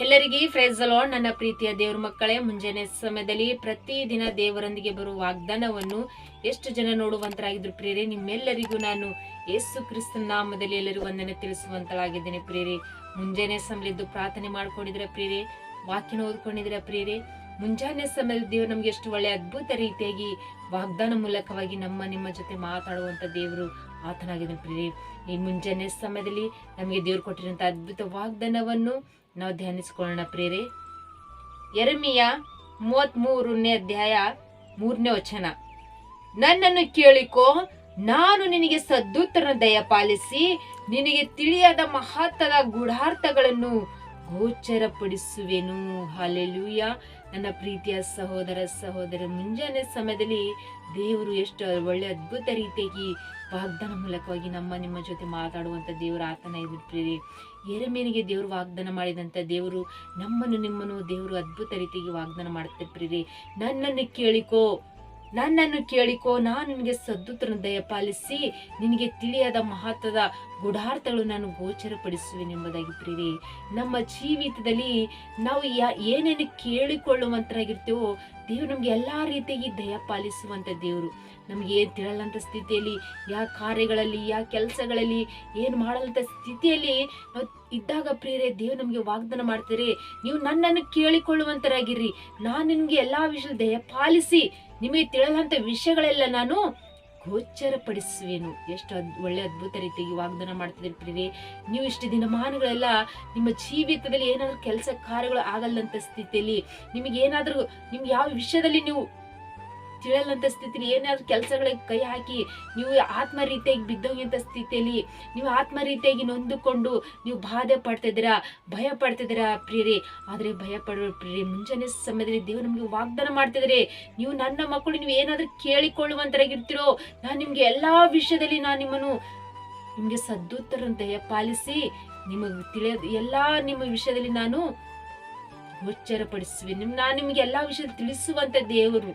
ಎಲ್ಲರಿಗೆ phrase alone ನನ್ನ ಪ್ರೀತಿಯ ದೇವ್ರ ಮಕ್ಕಳೇ, ಮುಂಜಾನೆ ಸಮಯದಲ್ಲಿ ಪ್ರತಿದಿನ ದೇವರೊಂದಿಗೆ ಬರುವ ವಾಗ್ದಾನವನ್ನು ಎಷ್ಟು ಜನ ನೋಡುವಂತರಾಗಿದ್ರು ಪ್ರೇರೆ ನಿಮ್ಮೆಲ್ಲರಿಗೂ ನಾನು ಯೇಸು ಕ್ರಿಸ್ತನ ನಾಮದಲ್ಲಿ ಎಲ್ಲರಿಗೂ ವಂದನೆ ತಿಳಿಸುವಂತಳಾಗಿದ್ದೇನೆ ಪ್ರೇರೆ ಮುಂಜಾನೆ ಸಮಯದ್ದು ಪ್ರಾರ್ಥನೆ ಮಾಡ್ಕೊಂಡಿದ್ರೆ ಪ್ರೇರೆ ವಾಕ್ಯನ ಓದ್ಕೊಂಡಿದ್ರೆ ಪ್ರೇರೆ ಮುಂಜಾನೆ ಸಮಯದಲ್ಲಿ ದೇವರು ನಮ್ಗೆ ಎಷ್ಟು ಒಳ್ಳೆ ಅದ್ಭುತ ರೀತಿಯಾಗಿ ವಾಗ್ದಾನ ಮೂಲಕವಾಗಿ ನಮ್ಮ, ನಿಮ್ಮ ಜೊತೆ ಮಾತಾಡುವಂತ ದೇವರು ಆತನಾಗಿದ್ದಾನೆ ಪ್ರೇರೆ ಈ ಮುಂಜಾನೆ ಸಮಯದಲ್ಲಿ ನಮಗೆ ದೇವ್ರು ಕೊಟ್ಟಿರುವಂತಹ ಅದ್ಭುತ ವಾಗ್ದಾನವನ್ನು ನಾವು ಧ್ಯಾನಿಸ್ಕೊಳ್ಳೋಣ ಪ್ರೇರಿ ಎರಮಿಯ ಮೂವತ್ತ್ ಮೂರನೇ ಅಧ್ಯಾಯ ಮೂರನೇ ವಚನ. ನನ್ನನ್ನು ಕೇಳಿಕೋ, ನಾನು ನಿನಗೆ ಸದ್ದುತ್ತರ ದಯಪಾಲಿಸಿ ನಿನಗೆ ತಿಳಿಯದ ಮಹತ್ತದ ಗೂಢಾರ್ಥಗಳನ್ನು ಗೋಚರಪಡಿಸುವೆನು. ಹಾಲೆಲೂಯ. ನನ್ನ ಪ್ರೀತಿಯ ಸಹೋದರ ಸಹೋದರ ಮುಂಜಾನೆ ಸಮಯದಲ್ಲಿ ದೇವರು ಎಷ್ಟು ಒಳ್ಳೆ ಅದ್ಭುತ ರೀತಿಯಾಗಿ ವಾಗ್ದಾನ ಮೂಲಕವಾಗಿ ನಮ್ಮ ನಿಮ್ಮ ಜೊತೆ ಮಾತಾಡುವಂಥ ದೇವರ ಆತನ ಇದು ಎರೆಮೇನಿಗೆ ದೇವರು ವಾಗ್ದಾನ ಮಾಡಿದಂಥ ದೇವರು ನಮ್ಮನ್ನು ನಿಮ್ಮನ್ನು ದೇವರು ಅದ್ಭುತ ರೀತಿಗೆ ವಾಗ್ದಾನ ಮಾಡುತ್ತೆ ಪ್ರೇರಿ ನನ್ನನ್ನು ಕೇಳಿಕೋ. ನನ್ನನ್ನು ಕೇಳಿಕೋ, ನಾನು ನಿನಗೆ ಸದ್ದುತ್ರನ ದಯಪಾಲಿಸಿ ನಿನಗೆ ತಿಳಿಯದ ಮಹತ್ವದ ಗುಢಾರ್ಥಗಳು ನಾನು ಗೋಚರಪಡಿಸುವೆನೆಂಬುದಾಗಿ ಪ್ರೇರಿ ನಮ್ಮ ಜೀವಿತದಲ್ಲಿ ನಾವು ಯಾ, ಏನೇನು ಕೇಳಿಕೊಳ್ಳುವಂತರಾಗಿರ್ತೇವೋ, ದೇವರು ನಮಗೆ ಎಲ್ಲಾ ರೀತಿಯಾಗಿ ದಯ ಪಾಲಿಸುವಂತ ದೇವರು. ನಮ್ಗೆ ಏನ್ ತಿಳಲ್ಲಂತ ಸ್ಥಿತಿಯಲ್ಲಿ ಯಾವ ಕಾರ್ಯಗಳಲ್ಲಿ ಯಾವ ಕೆಲಸಗಳಲ್ಲಿ, ಏನು ಮಾಡಲಂತ ಸ್ಥಿತಿಯಲ್ಲಿ ಇದ್ದಾಗ ಪ್ರಿಯರೇ, ದೇವ್ರು ನಮಗೆ ವಾಗ್ದಾನ ಮಾಡ್ತಾರೆ, ನೀವು ನನ್ನನ್ನು ಕೇಳಿಕೊಳ್ಳುವಂತರಾಗಿರ್ರಿ ನಾನು ನಿಮಗೆ ಎಲ್ಲಾ ವಿಷಯ ದಯ ಪಾಲಿಸಿ ನಿಮಗೆ ತಿಳಿದಂಥ ವಿಷಯಗಳೆಲ್ಲ ನಾನು ಗೋಚರಪಡಿಸುವೆನು. ಎಷ್ಟು ಅದ್, ಒಳ್ಳೆ ಅದ್ಭುತ ರೀತಿಯಾಗಿ ವಾಗ್ದಾನ ಮಾಡ್ತಿದ್ದೀರಿ ಪ್ರಿಯರೇ. ನೀವು ಇಷ್ಟು ದಿನಮಾನಗಳೆಲ್ಲ ನಿಮ್ಮ ಜೀವಿತದಲ್ಲಿ ಏನಾದರೂ ಕೆಲಸ ಕಾರ್ಯಗಳು ಆಗಲ್ಲಂತ ಸ್ಥಿತಿಯಲ್ಲಿ ನಿಮಗೇನಾದರೂ ನಿಮ್ಗೆ ಯಾವ ವಿಷಯದಲ್ಲಿ ನೀವು ತಿಳಿಯಲ್ಲಂತ ಸ್ಥಿತಿಲಿ ಏನಾದ್ರು ಕೆಲಸಗಳಿಗೆ ಕೈ ಹಾಕಿ ನೀವು ಆತ್ಮ ರೀತಿಯಾಗಿ ಬಿದ್ದೋಗಿಂಥ ಸ್ಥಿತಿಯಲ್ಲಿ ನೀವು ಆತ್ಮ ರೀತಿಯಾಗಿ ನೊಂದುಕೊಂಡು ನೀವು ಬಾಧೆ ಪಡ್ತಿದ್ದೀರಾ, ಭಯ ಪಡ್ತಿದ್ದೀರಾ ಪ್ರಿಯರಿ? ಆದರೆ ಭಯ ಪಡೋ ಪ್ರಿಯರಿ, ಮುಂಜಾನೆ ಸಮಯದಲ್ಲಿ ದೇವರು ನಮಗೆ ವಾಗ್ದಾನ ಮಾಡ್ತಿದ್ದಾರೆ. ನೀವು ನನ್ನ ಮಕ್ಕಳು, ನೀವು ಏನಾದರೂ ಕೇಳಿಕೊಳ್ಳುವಂತರಾಗಿರ್ತೀರೋ, ನಾನು ನಿಮಗೆ ಎಲ್ಲಾ ವಿಷಯದಲ್ಲಿ ನಾನು ನಿಮ್ಮನ್ನು ನಿಮಗೆ ಸದ್ದುತ್ತರ ದಯ ಪಾಲಿಸಿ, ನಿಮಗೆ ತಿಳಿಯೋದು ಎಲ್ಲಾ ನಿಮ್ಮ ವಿಷಯದಲ್ಲಿ ನಾನು ಉಚ್ಚರಪಡಿಸುವೆ ನಿಮ್, ನಾನು ನಿಮಗೆ ಎಲ್ಲಾ ವಿಷಯ ತಿಳಿಸುವಂತ ದೇವರು.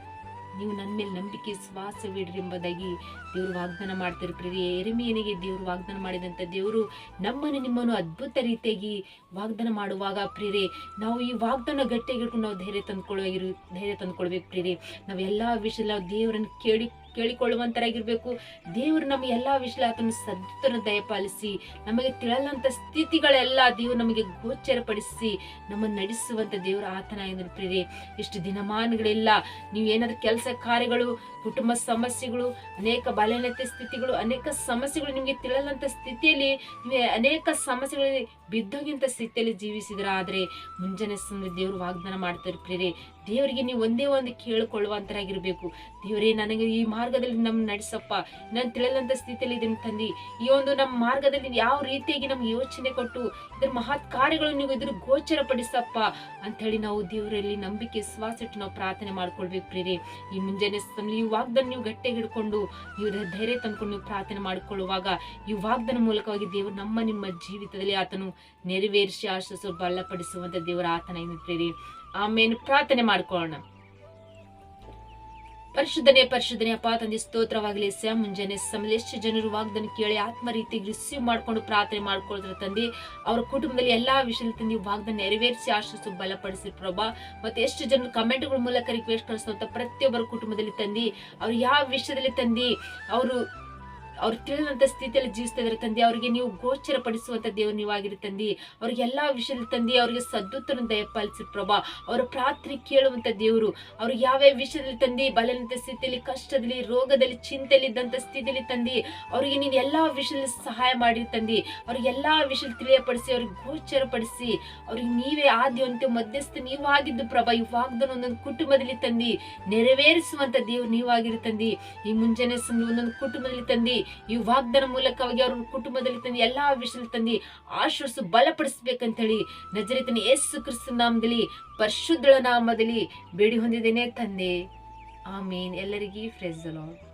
ನೀವು ನನ್ನ ಮೇಲೆ ನಂಬಿಕೆ ಶ್ವಾಸವಿಡ್ರಿ ಎಂಬುದಾಗಿ ದೇವರು ವಾಗ್ದಾನ ಮಾಡ್ತಾರೆ ಪ್ರಿಯ ಎರೆಮಿಯನಿಗೆ ದೇವರು ವಾಗ್ದಾನ ಮಾಡಿದಂಥ ದೇವರು ನಮ್ಮನ್ನು ನಿಮ್ಮನ್ನು ಅದ್ಭುತ ರೀತಿಯಾಗಿ ವಾಗ್ದಾನ ಮಾಡುವಾಗ ಪ್ರಿಯರೇ, ನಾವು ಈ ವಾಗ್ದಾನ ಗಟ್ಟಿಯಾಗಿಟ್ಕೊಂಡು ನಾವು ಧೈರ್ಯ ತಂದ್ಕೊಳ್ಳೋ ಧೈರ್ಯ ತಂದ್ಕೊಳ್ಬೇಕು ಪ್ರಿಯರೇ. ನಾವು ಎಲ್ಲ ವಿಷಯ ದೇವರನ್ನು ಕೇಳಿ ಕೇಳಿಕೊಳ್ಳುವಂತರಾಗಿರ್ಬೇಕು. ದೇವರು ನಮ್ಮ ಎಲ್ಲಾ ವಿಷಯ ಆತನ ದಯಪಾಲಿಸಿ, ನಮಗೆ ತಿಳಲಂತ ಸ್ಥಿತಿಗಳೆಲ್ಲ ದೇವರು ನಮಗೆ ಗೋಚರಪಡಿಸಿ ನಮ್ಮನ್ನು ನಡೆಸುವಂತ ದೇವರು ಆತನ ಎಂದು ಪ್ರಿಯರೇ, ಇಷ್ಟು ದಿನಮಾನಗಳೆಲ್ಲ. ನೀವು ಏನಾದ್ರೂ ಕೆಲಸ ಕಾರ್ಯಗಳು ಕುಟುಂಬ ಸಮಸ್ಯೆಗಳು, ಅನೇಕ ಬಾಲ್ಯನತೆ ಸ್ಥಿತಿಗಳು, ಅನೇಕ ಸಮಸ್ಯೆಗಳು ನಿಮಗೆ ತಿಳಲಂತ ಸ್ಥಿತಿಯಲ್ಲಿ ನೀವು ಅನೇಕ ಸಮಸ್ಯೆಗಳಲ್ಲಿ ಬಿದ್ದೋಗಿಂತ ಸ್ಥಿತಿಯಲ್ಲಿ ಜೀವಿಸಿದ್ರ. ಆದರೆ ಮುಂಜಾನೆ ಸಮಯ ದೇವರು ವಾಗ್ದಾನ ಮಾಡ್ತಾರೆ ಪ್ರೇರೆ ದೇವರಿಗೆ ನೀವು ಒಂದೇ ಒಂದು ಕೇಳಿಕೊಳ್ಳುವಂತರಾಗಿರಬೇಕು. ದೇವರೇ, ನನಗೆ ಈ ಮಾರ್ಗದಲ್ಲಿ ನಮ್ಮ ನಡೆಸಪ್ಪ. ನಾನು ತಿಳಲಂತ ಸ್ಥಿತಿಯಲ್ಲಿ ಇದನ್ನು ತಂದಿ. ಈ ಒಂದು ನಮ್ಮ ಮಾರ್ಗದಲ್ಲಿ ಯಾವ ರೀತಿಯಾಗಿ ನಮ್ಗೆ ಯೋಚನೆ ಕೊಟ್ಟು, ಇದ್ರ ಮಹತ್ ಕಾರ್ಯಗಳು ನೀವು ಇದ್ರ ಗೋಚರಪಡಿಸಪ್ಪ ಅಂತ ಹೇಳಿ ನಾವು ದೇವರಲ್ಲಿ ನಂಬಿಕೆ, ವಿಶ್ವಾಸ ಇಟ್ಟು ನಾವು ಪ್ರಾರ್ಥನೆ ಮಾಡ್ಕೊಳ್ಬೇಕು ಪ್ರೇರೆ ಈ ಮುಂಜಾನೆ ಸಮಯ ಈ ವಾಗ್ದಾನ ನೀವು ಗಟ್ಟಿ ಹಿಡ್ಕೊಂಡು ನೀವು ಧೈರ್ಯ ತಂದ್ಕೊಂಡು ನೀವು ಪ್ರಾರ್ಥನೆ ಮಾಡಿಕೊಳ್ಳುವಾಗ ಈ ವಾಗ್ದನ ಮೂಲಕವಾಗಿ ದೇವರು ನಮ್ಮ ನಿಮ್ಮ ಜೀವಿತದಲ್ಲಿ ಆತನು ನೆರವೇರಿಸಿ ಆಶ್ವಾಸ ಬಲಪಡಿಸುವಂತ ದೇವರ ಆತನ ಪ್ರೇರಿ. ಆಮೇಲೆ ಪ್ರಾರ್ಥನೆ ಮಾಡ್ಕೊಳ್ಳೋಣ. ಪರಿಶುದ್ಧನೇ ಪರಿಶುದ್ಧನೇ, ಅಪ್ಪ ತಂದೆ, ಸ್ತೋತ್ರವಾಗಲಿ ಸ ಮುಂಜಾನೆ ಸಮಯ ಎಷ್ಟು ಜನರು ವಾಗ್ದನ್ನ ಕೇಳಿ ಆತ್ಮ ರೀತಿಗೆ ರಿಸೀವ್ ಮಾಡ್ಕೊಂಡು ಪ್ರಾರ್ಥನೆ ಮಾಡ್ಕೊಳ್ತಾರೆ ತಂದೆ. ಅವ್ರ ಕುಟುಂಬದಲ್ಲಿ ಎಲ್ಲಾ ವಿಷಯದಲ್ಲಿ ತಂದೆ ವಾಗ್ದಾನ ನೆರವೇರಿಸಿ ಆಶಿಸು ಬಲಪಡಿಸಿ ಪ್ರಭಾ. ಮತ್ತೆ ಎಷ್ಟು ಜನರು ಕಮೆಂಟ್ಗಳ ಮೂಲಕ ರಿಕ್ವೆಸ್ಟ್ ಕಳಿಸುವಂತ ಪ್ರತಿಯೊಬ್ಬರ ಕುಟುಂಬದಲ್ಲಿ ತಂದಿ. ಅವ್ರು ಯಾವ ವಿಷಯದಲ್ಲಿ ತಂದಿ? ಅವರು ಅವ್ರು ತಿಳಿದಂತ ಸ್ಥಿತಿಯಲ್ಲಿ ಜೀವಿಸ್ತಾ ತಂದೆ. ಅವರಿಗೆ ನೀವು ಗೋಚರ ಪಡಿಸುವಂತ ದೇವರು ನೀವಾಗಿರಿ ತಂದಿ. ಅವ್ರಿಗೆ ಎಲ್ಲಾ ವಿಷಯದಲ್ಲಿ ತಂದಿ, ಅವರಿಗೆ ಸದ್ದುತ್ತನ್ನು ದಯಪಾಲಿಸಿ ಪ್ರಭಾ. ಅವರು ಪ್ರಾರ್ಥನೆ ಕೇಳುವಂತ ದೇವರು. ಅವ್ರಿಗೆ ಯಾವ್ಯಾವ ವಿಷಯದಲ್ಲಿ ತಂದಿ ಬಲನಂತ ಸ್ಥಿತಿಯಲ್ಲಿ, ಕಷ್ಟದಲ್ಲಿ, ರೋಗದಲ್ಲಿ, ಚಿಂತೆಯಲ್ಲಿ ಇದ್ದಂತ ಸ್ಥಿತಿಯಲ್ಲಿ ತಂದಿ. ಅವರಿಗೆ ನೀನು ಎಲ್ಲಾ ವಿಷಯದಲ್ಲಿ ಸಹಾಯ ಮಾಡಿ ತಂದಿ. ಅವ್ರಿಗೆ ಎಲ್ಲಾ ವಿಷಯ ತಿಳಿಯಪಡಿಸಿ, ಅವ್ರಿಗೆ ಗೋಚರ ಪಡಿಸಿ. ಅವ್ರಿಗೆ ನೀವೇ ಆದ್ಯ ಅಂತ್ಯ, ಮಧ್ಯಸ್ಥ ನೀವಾಗಿದ್ದು ಪ್ರಭಾ. ಈ ವಾಗ್ದನ ಒಂದೊಂದು ಕುಟುಂಬದಲ್ಲಿ ತಂದಿ. ನೆರವೇರಿಸುವಂತ ದೇವ್ರು ನೀವಾಗಿರಿ ತಂದಿ. ಈ ಮುಂಜಾನೆ ಒಂದೊಂದು ಕುಟುಂಬದಲ್ಲಿ ತಂದಿ. ಈ ವಾಗ್ದಾನ ಮೂಲಕವಾಗಿ ಅವ್ರ ಕುಟುಂಬದಲ್ಲಿ ತಂದು ಎಲ್ಲಾ ವಿಷಯದಲ್ಲಿ ತಂದು ಆಶ್ವಾಸ ಬಲಪಡಿಸ್ಬೇಕಂತ ಹೇಳಿ ನಜರೇತನ ಯೇಸು ಕ್ರಿಸ್ತ ನಾಮದಲ್ಲಿ ಪರಿಶುದ್ಧಳ ನಾಮದಲ್ಲಿ ಬೇಡಿ ಹೊಂದಿದ್ದೇನೆ ತಂದೆ. ಆಮೇನ್. ಎಲ್ಲರಿಗೂ ಫ್ರೆಸ್ ಅಲಾಡ್